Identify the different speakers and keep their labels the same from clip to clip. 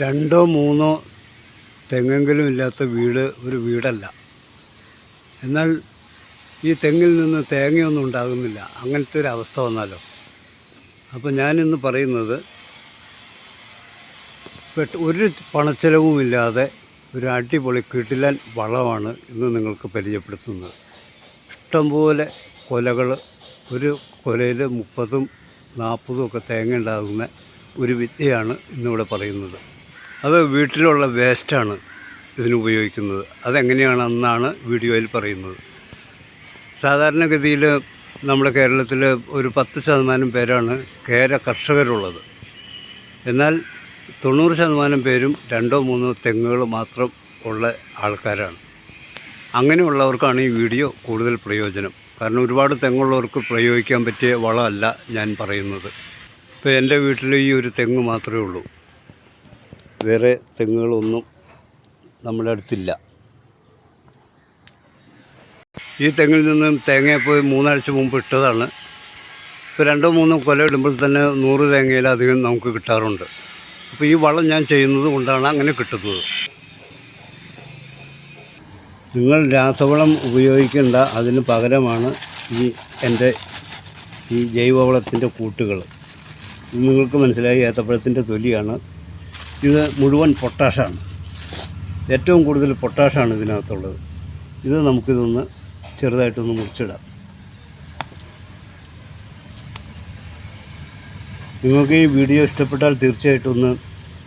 Speaker 1: രണ്ടോ മൂന്നോ തെങ്ങെങ്കിലും ഇല്ലാത്ത വീട് ഒരു വീടല്ല. എന്നാൽ ഈ തെങ്ങിൽ നിന്ന് തേങ്ങയൊന്നും ഉണ്ടാകുന്നില്ല. അങ്ങനത്തെ ഒരു അവസ്ഥ വന്നാലോ? അപ്പോൾ ഞാനിന്ന് പറയുന്നത് പെട്ട് ഒരു പണച്ചെലവുമില്ലാതെ ഒരു അടിപൊളി കിട്ടിലൻ വളമാണ് ഇന്ന് നിങ്ങൾക്ക് പരിചയപ്പെടുത്തുന്നത്. ഇഷ്ടംപോലെ കൊലകൾ ഒരു കൊലയിൽ മുപ്പതും നാൽപ്പതും ഒക്കെ തേങ്ങ ഉണ്ടാകുന്ന ഒരു വിദ്യയാണ് ഇന്നിവിടെ പറയുന്നത്. അത് വീട്ടിലുള്ള വേസ്റ്റാണ് ഇതിന് ഉപയോഗിക്കുന്നത്. അതെങ്ങനെയാണെന്നാണ് വീഡിയോയിൽ പറയുന്നത്. സാധാരണഗതിയിൽ നമ്മുടെ കേരളത്തിൽ ഒരു പത്ത് ശതമാനം പേരാണ് കേര കർഷകരുള്ളത്. എന്നാൽ തൊണ്ണൂറ് ശതമാനം പേരും രണ്ടോ മൂന്നോ തെങ്ങുകൾ മാത്രം ഉള്ള ആൾക്കാരാണ്. അങ്ങനെയുള്ളവർക്കാണ് ഈ വീഡിയോ കൂടുതൽ പ്രയോജനം. കാരണം ഒരുപാട് തെങ്ങുള്ളവർക്ക് പ്രയോഗിക്കാൻ പറ്റിയ വളമല്ല ഞാൻ പറയുന്നത്. ഇപ്പോൾ എന്റെ വീട്ടിൽ ഈ ഒരു തെങ്ങ് മാത്രമേ ഉള്ളൂ. വേറെ തെങ്ങുകളൊന്നും നമ്മുടെ അടുത്തില്ല. ഈ തെങ്ങിൽ നിന്നും തേങ്ങ മൂന്നാഴ്ച മുമ്പ് ഇട്ടതാണ്. ഇപ്പോൾ രണ്ടോ മൂന്നോ കൊല ഇടുമ്പോൾ തന്നെ നൂറ് തേങ്ങയിലധികം നമുക്ക് കിട്ടാറുണ്ട്. അപ്പോൾ ഈ വളം ഞാൻ ചെയ്യുന്നത് കൊണ്ടാണ് അങ്ങനെ കിട്ടുന്നത്. നിങ്ങൾ രാസവളം ഉപയോഗിക്കേണ്ട അതിന് പകരമാണ് ഈ എന്റെ ഈ ജൈവവളത്തിന്റെ കൂട്ടുകൾ. നിങ്ങൾക്ക് മനസ്സിലായി. ഏത്തപ്പഴത്തിന്റെ തൊലിയാണ്. ഇത് മുഴുവൻ പൊട്ടാഷാണ്. ഏറ്റവും കൂടുതൽ പൊട്ടാഷാണ് ഇതിനകത്തുള്ളത്. ഇത് നമുക്കിതൊന്ന് ചെറുതായിട്ടൊന്ന് മുറിച്ചിടാം. നിങ്ങൾക്ക് ഈ വീഡിയോ ഇഷ്ടപ്പെട്ടാൽ തീർച്ചയായിട്ടും ഒന്ന്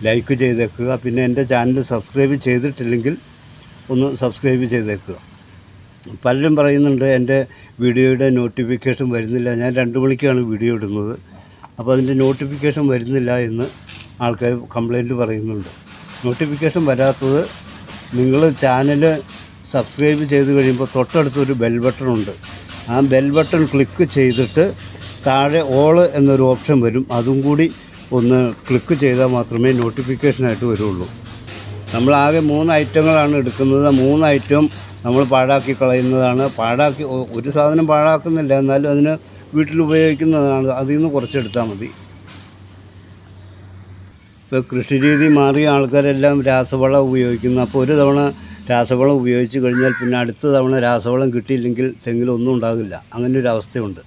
Speaker 1: ലൈക്ക് ചെയ്തേക്കുക. പിന്നെ എന്റെ ചാനൽ സബ്സ്ക്രൈബ് ചെയ്തിട്ടില്ലെങ്കിൽ ഒന്ന് സബ്സ്ക്രൈബ് ചെയ്തേക്കുക. പലരും പറയുന്നുണ്ട് എന്റെ വീഡിയോയുടെ നോട്ടിഫിക്കേഷൻ വരുന്നില്ല. ഞാൻ രണ്ട് മണിക്കാണ് വീഡിയോ ഇടുന്നത്. അപ്പോൾ അതിന്റെ നോട്ടിഫിക്കേഷൻ വരുന്നില്ല എന്ന് ആൾക്കാർ കംപ്ലൈന്റ് പറയുന്നുണ്ട്. നോട്ടിഫിക്കേഷൻ വരാത്തത് നിങ്ങൾ ചാനൽ സബ്സ്ക്രൈബ് ചെയ്ത് കഴിയുമ്പോൾ തൊട്ടടുത്തൊരു ബെൽ ബട്ടൺ ഉണ്ട്. ആ ബെൽ ബട്ടൺ ക്ലിക്ക് ചെയ്തിട്ട് താഴെ ഓൾ എന്നൊരു ഓപ്ഷൻ വരും. അതും കൂടി ഒന്ന് ക്ലിക്ക് ചെയ്താൽ മാത്രമേ നോട്ടിഫിക്കേഷനായിട്ട് വരുള്ളൂ. നമ്മളാകെ മൂന്ന് ഐറ്റങ്ങളാണ് എടുക്കുന്നത്. മൂന്ന് ഐറ്റം നമ്മൾ പാഴാക്കി കളയുന്നതാണ്. പാഴാക്കി ഒരു സാധനം പാഴാക്കുന്നില്ല. എന്നാലും അതിന് വീട്ടിൽ ഉപയോഗിക്കുന്നതാണ് അതിൽ നിന്ന് കുറച്ചെടുത്താൽ മതി. ഇപ്പോൾ കൃഷി രീതി മാറിയ ആൾക്കാരെല്ലാം രാസവളം ഉപയോഗിക്കുന്നു. അപ്പോൾ ഒരു തവണ രാസവളം ഉപയോഗിച്ച് കഴിഞ്ഞാൽ പിന്നെ അടുത്ത തവണ രാസവളം കിട്ടിയില്ലെങ്കിൽ തെങ്ങിലൊന്നും ഉണ്ടാകില്ല. അങ്ങനെ ഒരു അവസ്ഥയുണ്ട്.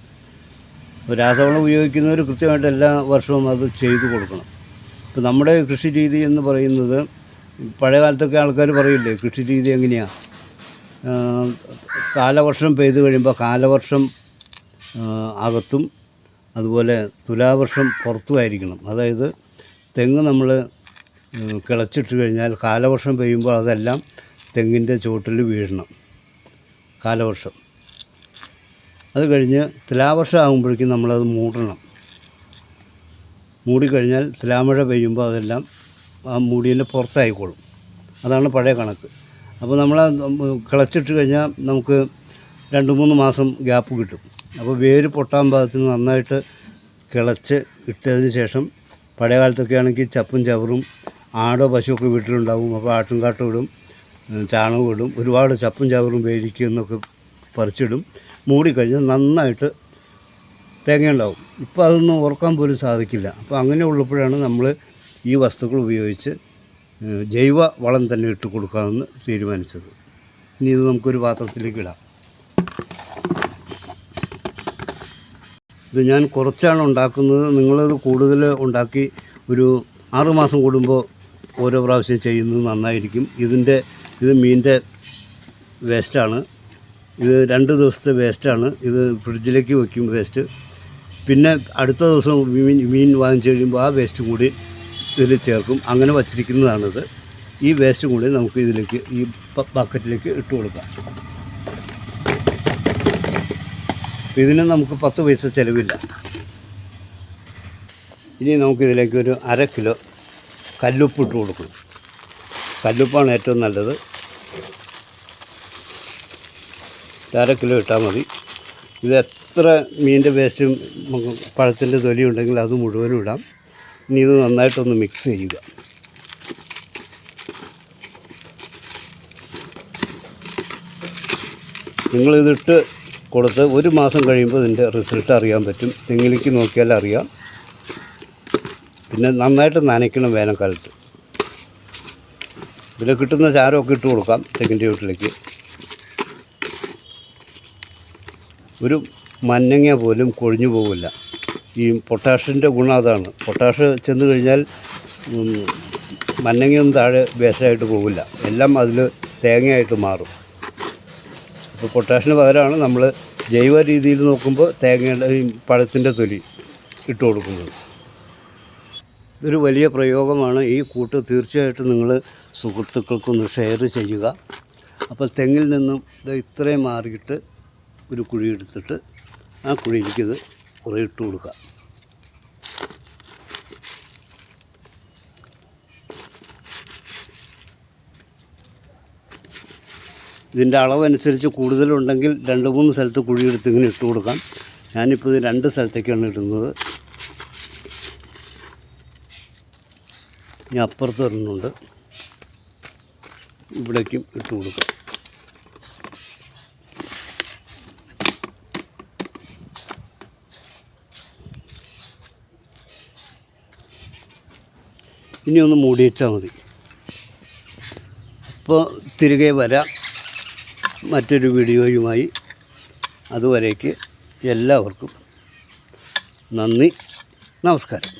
Speaker 1: രാസവളം ഉപയോഗിക്കുന്നവർ കൃത്യമായിട്ട് എല്ലാ വർഷവും അത് ചെയ്തു കൊടുക്കണം. ഇപ്പോൾ നമ്മുടെ കൃഷി രീതി എന്ന് പറയുന്നത് പഴയ കാലത്തൊക്കെ ആൾക്കാർ പറയില്ലേ കൃഷി രീതി എങ്ങനെയാണ് കാലവർഷം പെയ്തു കഴിയുമ്പോൾ കാലവർഷം അകത്തും അതുപോലെ തുലാവർഷം പുറത്തുമായിരിക്കണം. അതായത് തെങ്ങ് നമ്മൾ കിളച്ചിട്ട് കഴിഞ്ഞാൽ കാലവർഷം പെയ്യുമ്പോൾ അതെല്ലാം തെങ്ങിന്റെ ചുവട്ടിൽ വീഴണം. കാലവർഷം. അത് കഴിഞ്ഞ് തുലാവർഷം ആകുമ്പോഴേക്കും നമ്മളത് മൂടണം. മൂടിക്കഴിഞ്ഞാൽ തുലാമഴ പെയ്യുമ്പോൾ അതെല്ലാം ആ മൂടിയിൽ പുറത്തായിക്കോളും. അതാണ് പഴയ കണക്ക്. അപ്പോൾ നമ്മൾ കിളച്ചിട്ട് കഴിഞ്ഞാൽ നമുക്ക് രണ്ട് മൂന്ന് മാസം ഗ്യാപ്പ് കിട്ടും. അപ്പോൾ വേര് പൊട്ടാൻ പാകത്തിന് നന്നായിട്ട് കിളച്ച് ഇട്ടതിന് ശേഷം പഴയ കാലത്തൊക്കെ ആണെങ്കിൽ ചപ്പും ചവറും ആടോ പശുവൊക്കെ വീട്ടിലുണ്ടാവും. അപ്പോൾ ആട്ടും കാട്ടും ഇടും ചാണകം ഇടും. ഒരുപാട് ചപ്പും ചവറും വേരിക്കും എന്നൊക്കെ പറിച്ചിടും. മൂടിക്കഴിഞ്ഞാൽ നന്നായിട്ട് തേങ്ങ ഉണ്ടാവും. ഇപ്പോൾ അതൊന്നും ഓർക്കാൻ പോലും സാധിക്കില്ല. അപ്പോൾ അങ്ങനെ ഉള്ളപ്പോഴാണ് നമ്മൾ ഈ വസ്തുക്കൾ ഉപയോഗിച്ച് ജൈവ വളം തന്നെ ഇട്ട് കൊടുക്കാമെന്ന് തീരുമാനിച്ചത്. ഇനി ഇത് നമുക്കൊരു പാത്രത്തിലേക്ക് ഇടാം. ഇത് ഞാൻ കുറച്ചാണ് ഉണ്ടാക്കുന്നത്. നിങ്ങളത് കൂടുതൽ ഉണ്ടാക്കി ഒരു ആറുമാസം കൂടുമ്പോൾ ഓരോ പ്രാവശ്യം ചെയ്യുന്നത് നന്നായിരിക്കും. ഇതിന്റെ ഇത് മീനിന്റെ വേസ്റ്റാണ്. ഇത് രണ്ട് ദിവസത്തെ വേസ്റ്റാണ്. ഇത് ഫ്രിഡ്ജിലേക്ക് വയ്ക്കും വേസ്റ്റ്. പിന്നെ അടുത്ത ദിവസം മീൻ മീൻ വാങ്ങിച്ചു കഴിയുമ്പോൾ ആ വേസ്റ്റും കൂടി ഇതിൽ ചേർക്കും. അങ്ങനെ വച്ചിരിക്കുന്നതാണിത്. ഈ വേസ്റ്റും കൂടി നമുക്ക് ഇതിലേക്ക് ഈ ബക്കറ്റിലേക്ക് ഇട്ട് കൊടുക്കാം അപ്പോൾ ഇതിന് നമുക്ക് പത്ത് പൈസ ചിലവില്ല. ഇനി നമുക്കിതിലേക്ക് ഒരു അര കിലോ കല്ലുപ്പ് ഇട്ട് കൊടുക്കണം. കല്ലുപ്പാണ് ഏറ്റവും നല്ലത്. അര കിലോ ഇട്ടാൽ മതി. ഇത് എത്ര മീനിന്റെ വേസ്റ്റും പഴത്തിന്റെ തൊലി ഉണ്ടെങ്കിൽ അത് മുഴുവനും ഇടാം. ഇനി ഇത് നന്നായിട്ടൊന്ന് മിക്സ് ചെയ്യുക. നിങ്ങളിതിട്ട് കൊടുത്ത് ഒരു മാസം കഴിയുമ്പോൾ ഇതിന്റെ റിസൾട്ട് അറിയാൻ പറ്റും. തെങ്ങിലേക്ക് നോക്കിയാൽ അറിയാം. പിന്നെ നന്നായിട്ട് നനയ്ക്കണം വേനൽക്കാലത്ത്. ഇതിൽ കിട്ടുന്ന ചാരമൊക്കെ ഇട്ട് കൊടുക്കാം തെങ്ങിന്റെ വീട്ടിലേക്ക് ഒരു മഞ്ഞങ്ങ പോലും കൊഴിഞ്ഞു പോകില്ല ഈ പൊട്ടാഷിന്റെ ഗുണം അതാണ്. പൊട്ടാഷ് ചെന്ന് കഴിഞ്ഞാൽ മഞ്ഞങ്ങയൊന്നും താഴെ വേസ്റ്റായിട്ട് പോകില്ല എല്ലാം അതിൽ തേങ്ങയായിട്ട് മാറും. അപ്പോൾ പൊട്ടാഷിന് പകരമാണ് നമ്മൾ ജൈവ രീതിയിൽ നോക്കുമ്പോൾ തേങ്ങയുടെ ഈ പഴത്തിന്റെ തൊലി ഇട്ട് കൊടുക്കുന്നത്. ഇതൊരു വലിയ പ്രയോഗമാണ്. ഈ കൂട്ട് തീർച്ചയായിട്ടും നിങ്ങൾ സുഹൃത്തുക്കൾക്കൊന്ന് ഷെയർ ചെയ്യുക. അപ്പോൾ തെങ്ങിൽ നിന്നും ഇത് ഇത്രയും മാറിയിട്ട് ഒരു കുഴി എടുത്തിട്ട് ആ കുഴിയിലേക്ക് ഇത് കുറേ ഇട്ട് കൊടുക്കുക. ഇതിന്റെ അളവനുസരിച്ച് കൂടുതലുണ്ടെങ്കിൽ രണ്ട് മൂന്ന് സ്ഥലത്ത് കുഴിയെടുത്ത് ഇങ്ങനെ ഇട്ട് കൊടുക്കാം. ഞാനിപ്പോൾ ഇത് രണ്ട് സ്ഥലത്തേക്കാണ് ഇടുന്നത്. ഇനി അപ്പുറത്ത് വരുന്നുണ്ട് ഇവിടേക്കും ഇട്ട് കൊടുക്കാം. ഇനി ഒന്ന് മൂടി വെച്ചാൽ മതി. അപ്പോൾ തിരികെ വരാം. മറ്റൊരു വീഡിയോയുമായി അതുവരേക്ക് എല്ലാവർക്കും നന്ദി നമസ്കാരം.